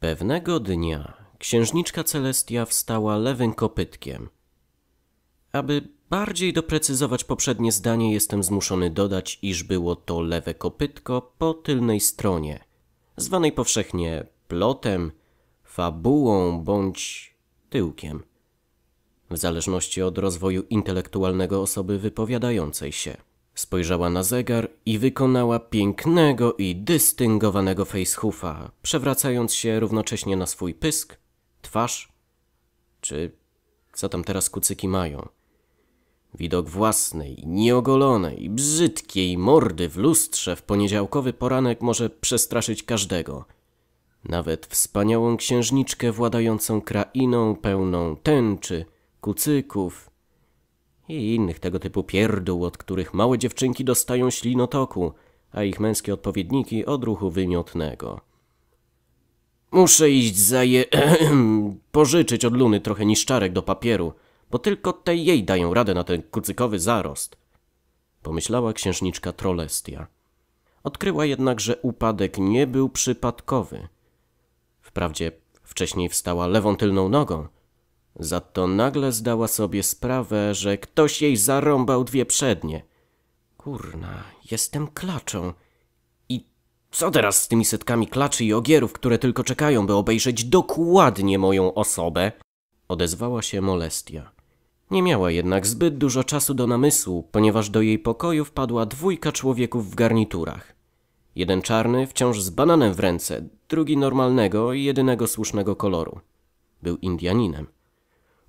Pewnego dnia księżniczka Celestia wstała lewym kopytkiem. Aby bardziej doprecyzować poprzednie zdanie, jestem zmuszony dodać, iż było to lewe kopytko po tylnej stronie, zwanej powszechnie plotem, fabułą bądź tyłkiem, w zależności od rozwoju intelektualnego osoby wypowiadającej się. Spojrzała na zegar i wykonała pięknego i dystyngowanego facehoofa, przewracając się równocześnie na swój pysk, twarz, czy co tam teraz kucyki mają. Widok własnej, nieogolonej, brzydkiej mordy w lustrze w poniedziałkowy poranek może przestraszyć każdego. Nawet wspaniałą księżniczkę władającą krainą pełną tęczy, kucyków i innych tego typu pierdół, od których małe dziewczynki dostają ślinotoku, a ich męskie odpowiedniki odruchu wymiotnego. Muszę iść za je... pożyczyć od Luny trochę niszczarek do papieru, bo tylko tej jej dają radę na ten kucykowy zarost. Pomyślała księżniczka Trolestia. Odkryła jednak, że upadek nie był przypadkowy. Wprawdzie wcześniej wstała lewą tylną nogą, za to nagle zdała sobie sprawę, że ktoś jej zarąbał dwie przednie. Kurna, jestem klaczą. I co teraz z tymi setkami klaczy i ogierów, które tylko czekają, by obejrzeć dokładnie moją osobę? Odezwała się Molestia. Nie miała jednak zbyt dużo czasu do namysłu, ponieważ do jej pokoju wpadła dwójka człowieków w garniturach. Jeden czarny, wciąż z bananem w ręce, drugi normalnego i jedynego słusznego koloru. Był Indianinem.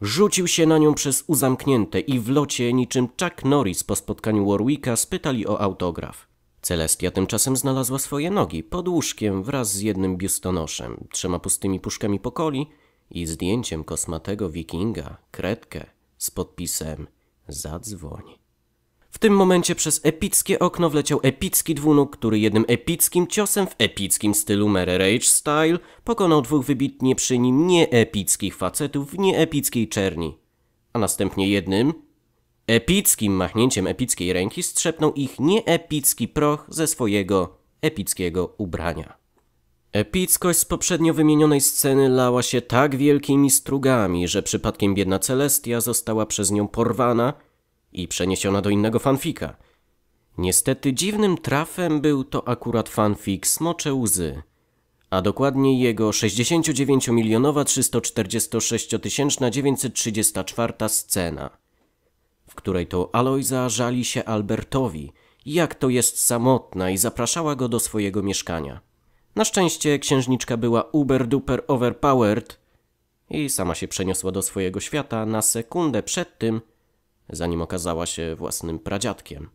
Rzucił się na nią przez uzamknięte i w locie niczym Chuck Norris po spotkaniu Warwicka spytali o autograf. Celestia tymczasem znalazła swoje nogi pod łóżkiem wraz z jednym biustonoszem, trzema pustymi puszkami pokoli i zdjęciem kosmatego wikinga, kredkę z podpisem Zadzwoń. W tym momencie przez epickie okno wleciał epicki dwunóg, który jednym epickim ciosem w epickim stylu Mere Rage Style pokonał dwóch wybitnie przy nim nieepickich facetów w nieepickiej czerni. A następnie jednym, epickim machnięciem epickiej ręki strzepnął ich nieepicki proch ze swojego epickiego ubrania. Epickość z poprzednio wymienionej sceny lała się tak wielkimi strugami, że przypadkiem biedna Celestia została przez nią porwana – i przeniesiona do innego fanfika. Niestety dziwnym trafem był to akurat fanfik Smocze Łzy, a dokładnie jego 69 milionowa 346 934 scena, w której to Alojza żali się Albertowi, jak to jest samotna i zapraszała go do swojego mieszkania. Na szczęście księżniczka była uber duper overpowered i sama się przeniosła do swojego świata na sekundę przed tym, zanim okazała się własnym pradziadkiem.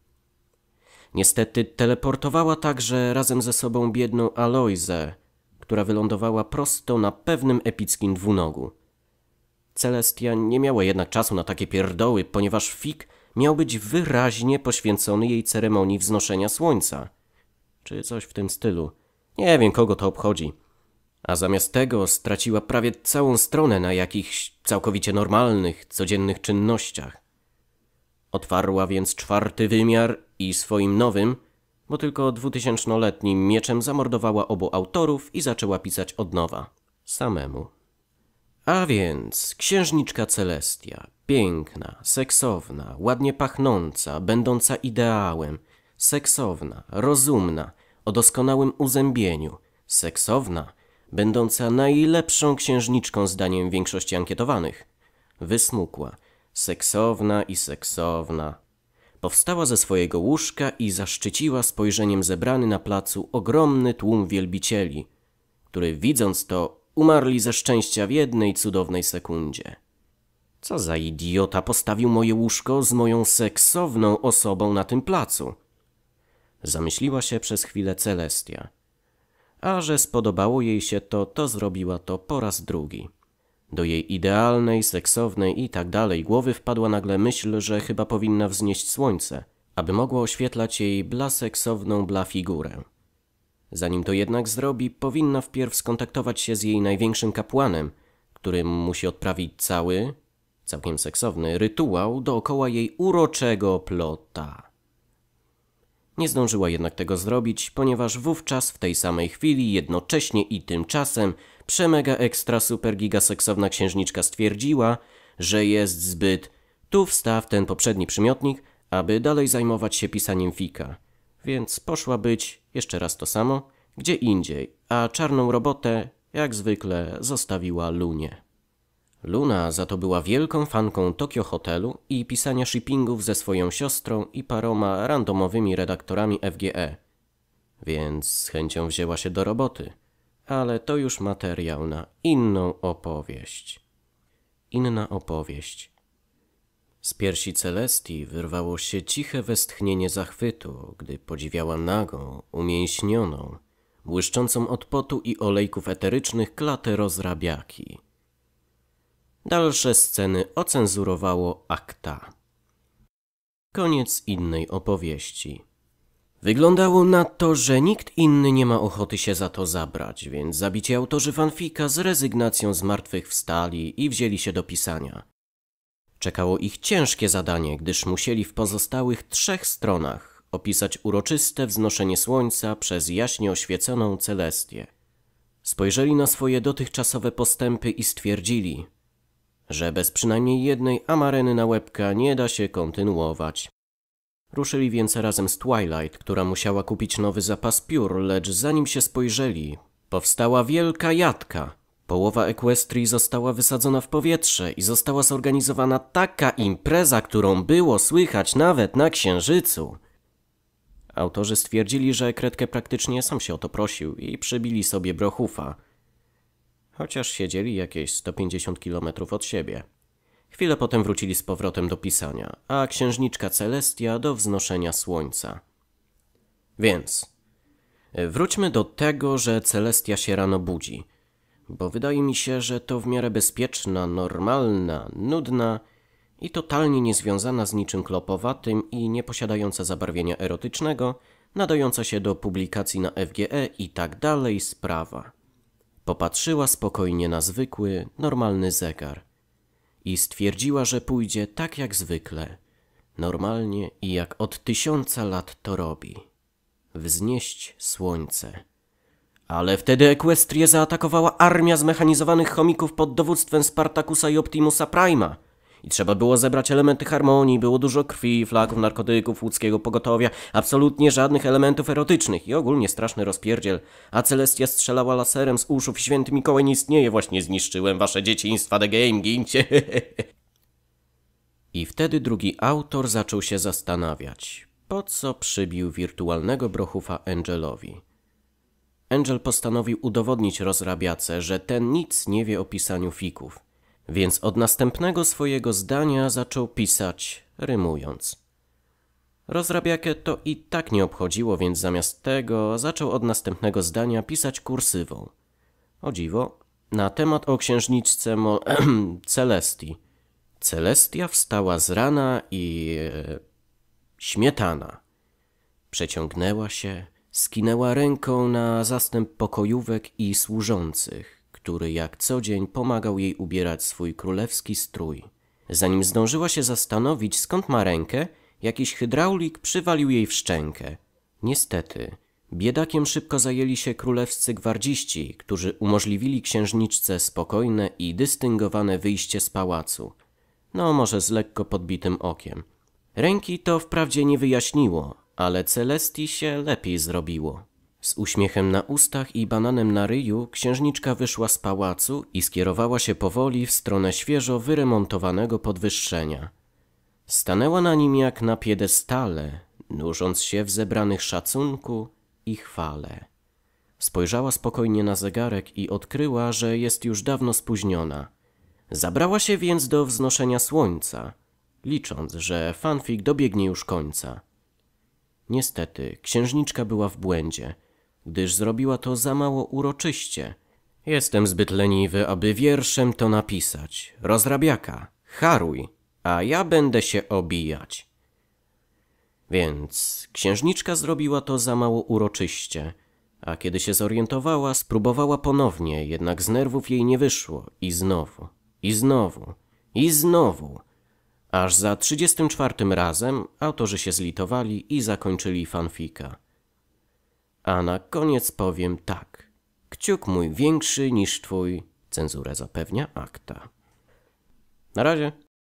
Niestety teleportowała także razem ze sobą biedną Aloizę, która wylądowała prosto na pewnym epickim dwunogu. Celestia nie miała jednak czasu na takie pierdoły, ponieważ Fik miał być wyraźnie poświęcony jej ceremonii wznoszenia słońca. Czy coś w tym stylu. Nie wiem, kogo to obchodzi. A zamiast tego straciła prawie całą stronę na jakichś całkowicie normalnych, codziennych czynnościach. Otwarła więc czwarty wymiar i swoim nowym, bo tylko dwutysięcznoletnim mieczem zamordowała obu autorów i zaczęła pisać od nowa, samemu. A więc księżniczka Celestia, piękna, seksowna, ładnie pachnąca, będąca ideałem, seksowna, rozumna, o doskonałym uzębieniu, seksowna, będąca najlepszą księżniczką zdaniem większości ankietowanych, wysmukła, seksowna i seksowna. Powstała ze swojego łóżka i zaszczyciła spojrzeniem zebrany na placu ogromny tłum wielbicieli, który widząc to umarli ze szczęścia w jednej cudownej sekundzie. Co za idiota postawił moje łóżko z moją seksowną osobą na tym placu? Zamyśliła się przez chwilę Celestia. A że spodobało jej się to, to zrobiła to po raz drugi. Do jej idealnej, seksownej i tak dalej głowy wpadła nagle myśl, że chyba powinna wznieść słońce, aby mogło oświetlać jej bla seksowną bla figurę. Zanim to jednak zrobi, powinna wpierw skontaktować się z jej największym kapłanem, którym musi odprawić cały, całkiem seksowny rytuał dookoła jej uroczego plota. Nie zdążyła jednak tego zrobić, ponieważ wówczas w tej samej chwili, jednocześnie i tymczasem, przemega ekstra super giga seksowna księżniczka stwierdziła, że jest zbyt tu wstaw ten poprzedni przymiotnik, aby dalej zajmować się pisaniem fika. Więc poszła być, jeszcze raz to samo, gdzie indziej, a czarną robotę, jak zwykle, zostawiła Lunie. Luna za to była wielką fanką Tokio Hotelu i pisania shippingów ze swoją siostrą i paroma randomowymi redaktorami FGE. Więc z chęcią wzięła się do roboty. Ale to już materiał na inną opowieść. Inna opowieść. Z piersi Celestii wyrwało się ciche westchnienie zachwytu, gdy podziwiała nagą, umięśnioną, błyszczącą od potu i olejków eterycznych klatę rozrabiaki. Dalsze sceny ocenzurowało akta. Koniec innej opowieści. Wyglądało na to, że nikt inny nie ma ochoty się za to zabrać, więc zabici autorzy fanfika z rezygnacją zmartwychwstali i wzięli się do pisania. Czekało ich ciężkie zadanie, gdyż musieli w pozostałych trzech stronach opisać uroczyste wznoszenie słońca przez jaśnie oświeconą Celestię. Spojrzeli na swoje dotychczasowe postępy i stwierdzili, że bez przynajmniej jednej amareny na łebka nie da się kontynuować. Ruszyli więc razem z Twilight, która musiała kupić nowy zapas piór, lecz zanim się spojrzeli, powstała wielka jadka. Połowa Equestrii została wysadzona w powietrze i została zorganizowana taka impreza, którą było słychać nawet na Księżycu. Autorzy stwierdzili, że Kredkę praktycznie sam się o to prosił i przybili sobie brochufa – chociaż siedzieli jakieś 150 kilometrów od siebie. Chwilę potem wrócili z powrotem do pisania, a księżniczka Celestia do wznoszenia słońca. Więc wróćmy do tego, że Celestia się rano budzi, bo wydaje mi się, że to w miarę bezpieczna, normalna, nudna i totalnie niezwiązana z niczym klopowatym i nieposiadająca zabarwienia erotycznego, nadająca się do publikacji na FGE i tak dalej sprawa. Popatrzyła spokojnie na zwykły, normalny zegar i stwierdziła, że pójdzie tak jak zwykle, normalnie i jak od tysiąca lat to robi. Wznieść słońce. Ale wtedy Equestrię zaatakowała armia zmechanizowanych chomików pod dowództwem Spartakusa i Optimusa Prima – i trzeba było zebrać elementy harmonii, było dużo krwi, flaków, narkotyków, łódzkiego pogotowia, absolutnie żadnych elementów erotycznych i ogólnie straszny rozpierdziel. A Celestia strzelała laserem z uszów święty Mikołaj nie istnieje, właśnie zniszczyłem wasze dzieciństwa, the game, gincie. I wtedy drugi autor zaczął się zastanawiać, po co przybił wirtualnego brochufa Angelowi. Angel postanowił udowodnić rozrabiace, że ten nic nie wie o pisaniu fików – więc od następnego swojego zdania zaczął pisać, rymując. Rozrabiakę to i tak nie obchodziło, więc zamiast tego zaczął od następnego zdania pisać kursywą. O dziwo, na temat o księżniczce Mo Celestii. Celestia wstała z rana i... E, śmietana. Przeciągnęła się, skinęła ręką na zastęp pokojówek i służących który jak co dzień pomagał jej ubierać swój królewski strój. Zanim zdążyła się zastanowić, skąd ma rękę, jakiś hydraulik przywalił jej w szczękę. Niestety, biedakiem szybko zajęli się królewscy gwardziści, którzy umożliwili księżniczce spokojne i dystyngowane wyjście z pałacu. No, może z lekko podbitym okiem. Ręki to wprawdzie nie wyjaśniło, ale Celestii się lepiej zrobiło. Z uśmiechem na ustach i bananem na ryju księżniczka wyszła z pałacu i skierowała się powoli w stronę świeżo wyremontowanego podwyższenia. Stanęła na nim jak na piedestale, nużąc się w zebranych szacunku i chwale. Spojrzała spokojnie na zegarek i odkryła, że jest już dawno spóźniona. Zabrała się więc do wznoszenia słońca, licząc, że fanfik dobiegnie już końca. Niestety, księżniczka była w błędzie – gdyż zrobiła to za mało uroczyście. Jestem zbyt leniwy, aby wierszem to napisać. Rozrabiaka, haruj, a ja będę się obijać. Więc księżniczka zrobiła to za mało uroczyście, a kiedy się zorientowała, spróbowała ponownie, jednak z nerwów jej nie wyszło i znowu, i znowu, i znowu. Aż za 34 razem autorzy się zlitowali i zakończyli fanfika. A na koniec powiem tak. Kciuk mój większy niż twój, cenzurę zapewnia akta. Na razie.